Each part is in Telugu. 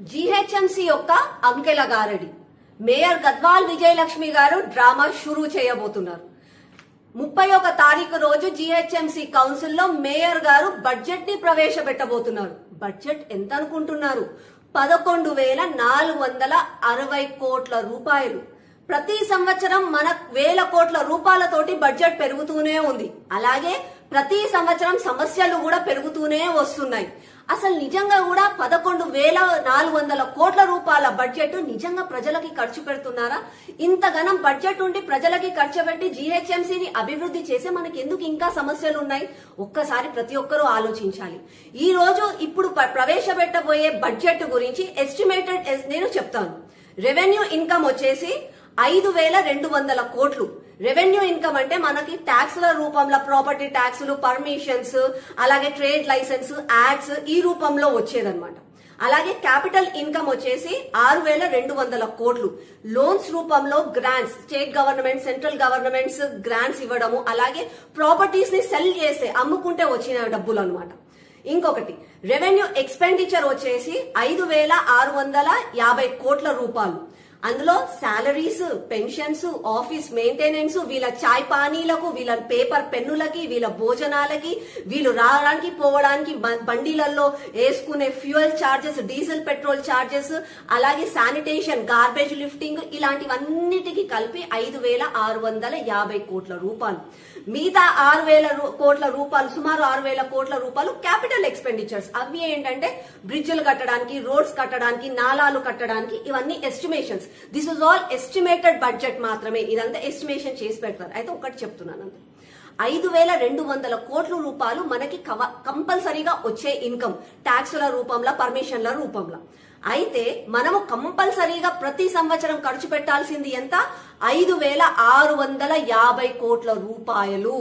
జీహెచ్ఎంసీ యొక్క అంకెల గారడి. మేయర్ గద్వాల్ విజయలక్ష్మి గారు డ్రామా షురూ చేయబోతున్నారు. ముప్పై ఒక తారీఖు రోజు జీహెచ్ఎంసీ కౌన్సిల్లో మేయర్ గారు బడ్జెట్ని ప్రవేశపెట్టబోతున్నారు. బడ్జెట్ ఎంత అనుకుంటున్నారు పదకొండు వేల నాలుగు వందల అరవై కోట్ల రూపాయలు. ప్రతి సంవత్సరం మన వేల కోట్ల రూపాయలతోటి బడ్జెట్ పెరుగుతూనే ఉంది. అలాగే ప్రతి సంవత్సరం సమస్యలు కూడా పెరుగుతూనే వస్తున్నాయి. అసలు నిజంగా కూడా పదకొండు వేల నాలుగు వందల కోట్ల రూపాయల బడ్జెట్ నిజంగా ప్రజలకి ఖర్చు పెడుతున్నారా? ఇంతగానం బడ్జెట్ ఉండి ప్రజలకి ఖర్చు పెట్టి జీహెచ్ఎంసీని అభివృద్ధి చేసే మనకి ఎందుకు ఇంకా సమస్యలు ఉన్నాయి? ఒక్కసారి ప్రతి ఒక్కరూ ఆలోచించాలి. ఈ రోజు ఇప్పుడు ప్ర- ప్రవేశపెట్టబోయే బడ్జెట్ గురించి ఎస్టిమేటెడ్ నేను చెప్తాను. రెవెన్యూ ఇన్కమ్ వచ్చేసి ఐదు వేల రెండు వందల కోట్లు. రెవెన్యూ ఇన్కమ్ అంటే మనకి ట్యాక్స్ల రూపంలో ప్రాపర్టీ ట్యాక్స్లు పర్మిషన్స్ అలాగే ట్రేడ్ లైసెన్స్ యాడ్స్ ఈ రూపంలో వచ్చేదన్నమాట. అలాగే క్యాపిటల్ ఇన్కమ్ వచ్చేసి ఆరు వేల రెండు వందల కోట్లు. లోన్స్ రూపంలో grants state government central governments grants ఇవ్వడము అలాగే ప్రాపర్టీస్ని సెల్ చేస్తే అమ్ముకుంటే వచ్చిన డబ్బులు అనమాట ఇంకొకటి రెవెన్యూ ఎక్స్పెండిచర్ వచ్చేసి ఐదు వేల ఆరు వందల యాభై కోట్ల రూపాయలు. అందులో శాలరీస్ పెన్షన్స్ ఆఫీస్ మెయింటెనెన్స్ వీళ్ళ చాయ్ పానీలకు వీళ్ళ పేపర్ పెన్నులకి వీళ్ళ భోజనాలకి వీళ్ళు రావడానికి పోవడానికి బ- బండిలలో వేసుకునే fuel charges diesel petrol charges అలాగే శానిటేషన్ గార్బేజ్ లిఫ్టింగ్ ఇలాంటివన్నిటికీ కలిపి ఐదు వేల ఆరు వందల యాభై కోట్ల రూపాయలు. మిగతా ఆరు వేల రూ- కోట్ల రూపాయలు సుమారు ఆరు వేల కోట్ల రూపాయలు క్యాపిటల్ ఎక్స్పెండిచర్స్ అవి ఏంటంటే బ్రిడ్జ్లు కట్టడానికి రోడ్స్ కట్టడానికి నాలాలు కట్టడానికి ఇవన్నీ estimations this is all estimated budget మాత్రమే. ఇదంతా ఎస్టిమేషన్ చేసి పెడతారు. అయితే ఒకటి చెప్తున్నాను అంతే. ఐదు వేల రెండు వందల కోట్ల రూపాయలు మనకి కవ- కంపల్సరీగా వచ్చే ఇన్కమ్. ట్యాక్సుల రూపంలో పర్మిషన్ల రూపంలో. అయితే మనము కంపల్సరీగా ప్రతి సంవత్సరం ఖర్చు పెట్టాల్సింది ఎంత? ఐదు వేల ఆరు వందల యాభై కోట్ల రూపాయలు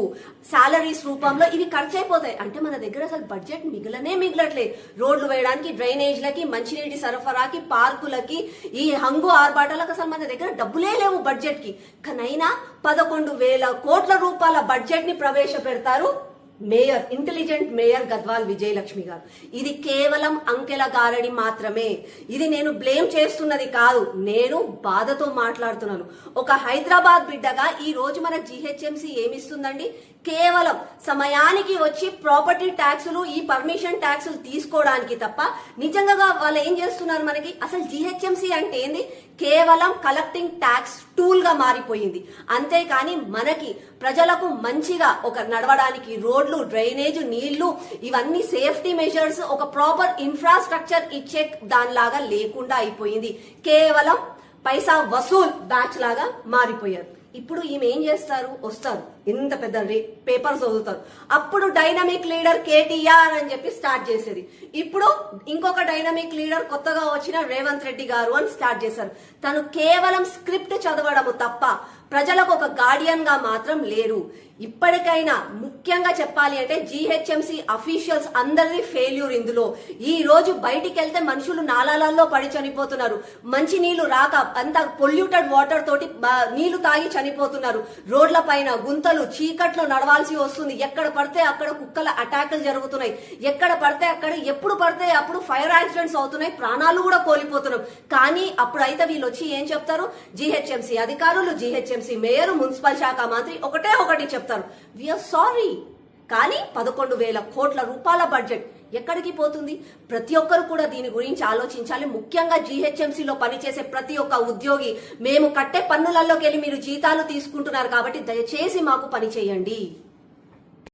శాలరీస్ రూపంలో ఇవి ఖర్చు అయిపోతాయి అంటే మన దగ్గర అసలు బడ్జెట్ మిగిలనే మిగలట్లేదు. రోడ్లు వేయడానికి డ్రైనేజ్లకి మంచినీటి సరఫరాకి పార్కులకి ఈ హంగు ఆర్భాటాలకు అసలు మన దగ్గర డబ్బులే లేవు బడ్జెట్కి. కనైనా పదకొండు వేల కోట్ల రూపాయల బడ్జెట్ని ప్రవేశపెడతారు mayor intelligent mayor Gadwal Vijayalakshmi garu. ఇది కేవలం అంకెల గారడి మాత్రమే. ఇది నేను బ్లేమ్ చేస్తున్నది కాదు నేను బాధతో మాట్లాడుతున్నాను. ఒక హైదరాబాద్ బిడ్డగా ఈ రోజు మన జిహెచ్ఎంసి ఏమిస్తుందండి? కేవలం సమయానికి వచ్చి ప్రాపర్టీ ట్యాక్సులు ఈ పర్మిషన్ ట్యాక్సులు తీసుకోవడానికి తప్ప నిజంగా వాళ్ళు ఏం చేస్తున్నారు మనకి? అసలు జిహెచ్ఎంసి అంటే ఏంది? కేవలం కలెక్టింగ్ ట్యాక్స్ టూల్గా మారిపోయింది. అంతేకాని మనకి ప్రజలకు మంచిగా ఒక నడవడానికి రోడ్లు డ్రైనేజ్ నీళ్ళు ఇవన్నీ సేఫ్టీ మెజర్స్ ఒక ప్రాపర్ ఇన్ఫ్రాస్ట్రక్చర్ ఇచ్చే దానిలాగా లేకుండా అయిపోయింది. కేవలం పైసా వసూల్ బ్యాచ్ లాగా మారిపోయారు. ఇప్పుడు ఈమె ఏం చేస్తారు? వస్తారు. ఇంత పెద్ద పేపర్స్ చదువుతారు అప్పుడు డైనమిక్ లీడర్ కేటీఆర్ అని చెప్పి స్టార్ట్ చేసేది. ఇప్పుడు ఇంకొక డైనమిక్ లీడర్ కొత్తగా వచ్చిన రేవంత్ రెడ్డి గారు అని స్టార్ట్ చేశారు. తను కేవలం స్క్రిప్ట్ చదవడము తప్ప ప్రజలకు ఒక గార్డియన్గా మాత్రం లేరు. ఇప్పటికైనా ముఖ్యంగా చెప్పాలి అంటే జీహెచ్ఎంసీ అఫీషియల్స్ అందరిది ఫెయిల్యూర్ ఇందులో. ఈ రోజు బయటికి వెళ్తే మనుషులు నాలాలలో పడి చనిపోతున్నారు. మంచి నీళ్ళు రాక అంత పొల్యూటెడ్ వాటర్ తోటి నీళ్ళు తాగి చనిపోతున్నారు. రోడ్ల పైన గుంతలు చీకట్లో నడవాల్సి వస్తుంది. ఎక్కడ పడితే అక్కడ కుక్కల అటాకులు జరుగుతున్నాయి. ఎక్కడ పడితే అక్కడ ఎప్పుడు పడితే అప్పుడు ఫైర్ యాక్సిడెంట్స్ అవుతున్నాయి. ప్రాణాలు కూడా కోల్పోతున్నాం. కానీ అప్పుడు అయితే వీళ్ళు వచ్చి ఏం చెప్తారు? జీహెచ్ఎంసీ అధికారులు జీహెచ్ఎంసీ మేయర్ మున్సిపల్ శాఖ మంత్రి ఒకటే ఒకటి చెప్తారు. విఆర్ సారీ కానీ పదకొండు వేల కోట్ల రూపాయల బడ్జెట్ ఎక్కడికి పోతుంది? ప్రతి ఒక్కరు కూడా దీని గురించి ఆలోచించాలి. ముఖ్యంగా జీహెచ్ఎంసీలో పనిచేసే ప్రతి ఒక్క ఉద్యోగి మేము కట్టే పన్నులలోకి వెళ్ళి మీరు జీతాలు తీసుకుంటున్నారు కాబట్టి దయచేసి మాకు పని చేయండి.